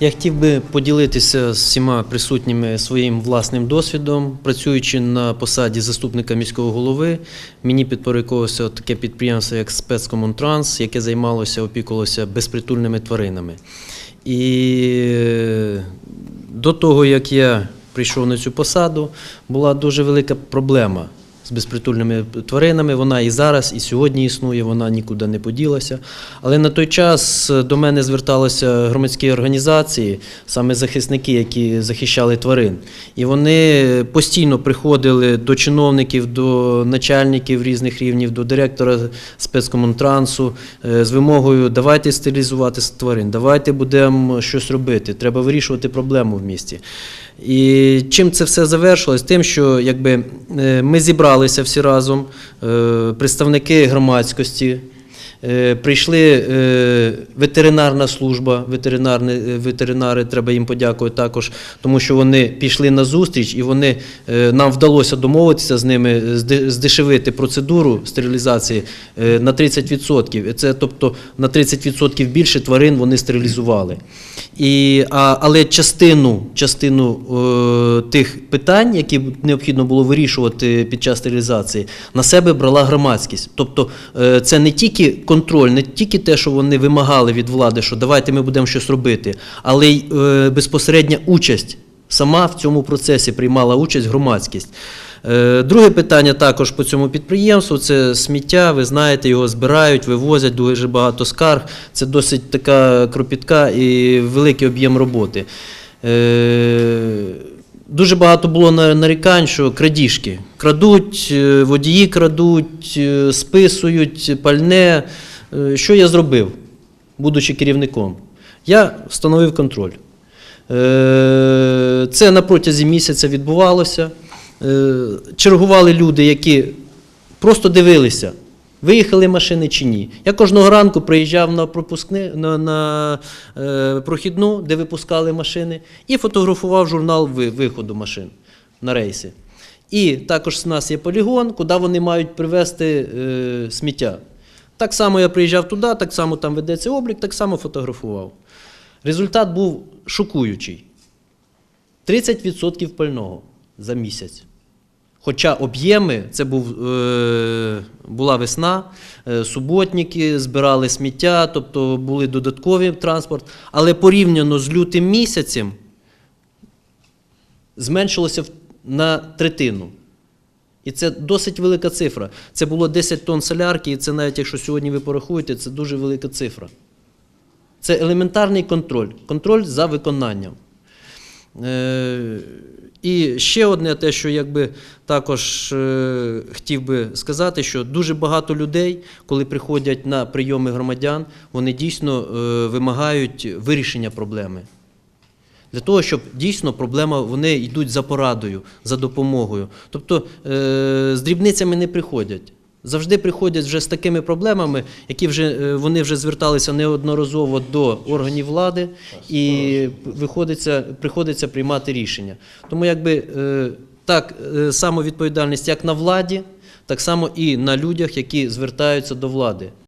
Я хотів би поділитися з всіма присутніми своїм власним досвідом. Працюючи на посаді заступника міського голови, мені підпорядковувалося таке підприємство, як спецкомунтранс, яке займалося, опікувалося безпритульними тваринами. І е, до того, як я прийшов на цю посаду, була дуже велика проблема з безпритульними тваринами. Вона і зараз, і сьогодні існує, вона нікуди не поділася. Але на той час е, до мене зверталися громадські організації, саме захисники, які захищали тварин. І вони постійно приходили до чиновників, до начальників різних рівнів, до директора спецкомунтрансу е, з вимогою давайте стерилізувати тварин, давайте будемо щось робити, треба вирішувати проблему в місті. І чим це все завершилось? Тим, що якби, е, ми зібралися всі разом, е, представники громадськості, прийшли е, ветеринарна служба, ветеринарні, е, ветеринари, треба їм подякувати також, тому що вони пішли на зустріч і вони, е, нам вдалося домовитися з ними, здешевити процедуру стерилізації е, на 30%. Це, тобто на 30% більше тварин вони стерилізували. І, а, але частину, частину е, тих питань, які необхідно було вирішувати під час стерилізації, на себе брала громадськість. Тобто е, це не тільки контроль, не тільки те, що вони вимагали від влади, що давайте ми будемо щось робити, але й е, безпосередня участь. Сама в цьому процесі приймала участь громадськість. Е, Друге питання також по цьому підприємству це сміття. Ви знаєте, його збирають, вивозять дуже багато скарг. Це досить така кропітка і великий об'єм роботи. Дуже багато було нарікань, що крадіжки. Крадуть, е, водії крадуть, е, списують пальне. Е, Що я зробив, будучи керівником? Я встановив контроль. Це на протязі місяця відбувалося. Чергували люди, які просто дивилися, виїхали машини чи ні. Я кожного ранку приїжджав на пропускни, на, на е, прохідну, де випускали машини, і фотографував журнал виходу машин на рейси. І також з нас є полігон, куди вони мають привезти е, сміття. Так само я приїжджав туди, так само там ведеться облік, так само фотографував. Результат був шокуючий. 30% пального за місяць. Хоча об'єми, це був, е, була весна, е, суботники збирали сміття, тобто були додаткові транспорт, але порівняно з лютим місяцем зменшилося на третину. І це досить велика цифра. Це було 10 тонн солярки, і це навіть якщо сьогодні ви порахуєте, це дуже велика цифра. Це елементарний контроль, контроль за виконанням. Е, і ще одне те, що якби також е, хотів би сказати, що дуже багато людей, коли приходять на прийоми громадян, вони дійсно е, вимагають вирішення проблеми. Для того, щоб дійсно проблема, вони йдуть за порадою, за допомогою. Тобто е, з дрібницями не приходять. Завжди приходять вже з такими проблемами, які вже е, вони вже зверталися неодноразово до органів влади, і виходиться, приходиться приймати рішення. Тому якби е, так е, само відповідальність як на владі, так само і на людях, які звертаються до влади.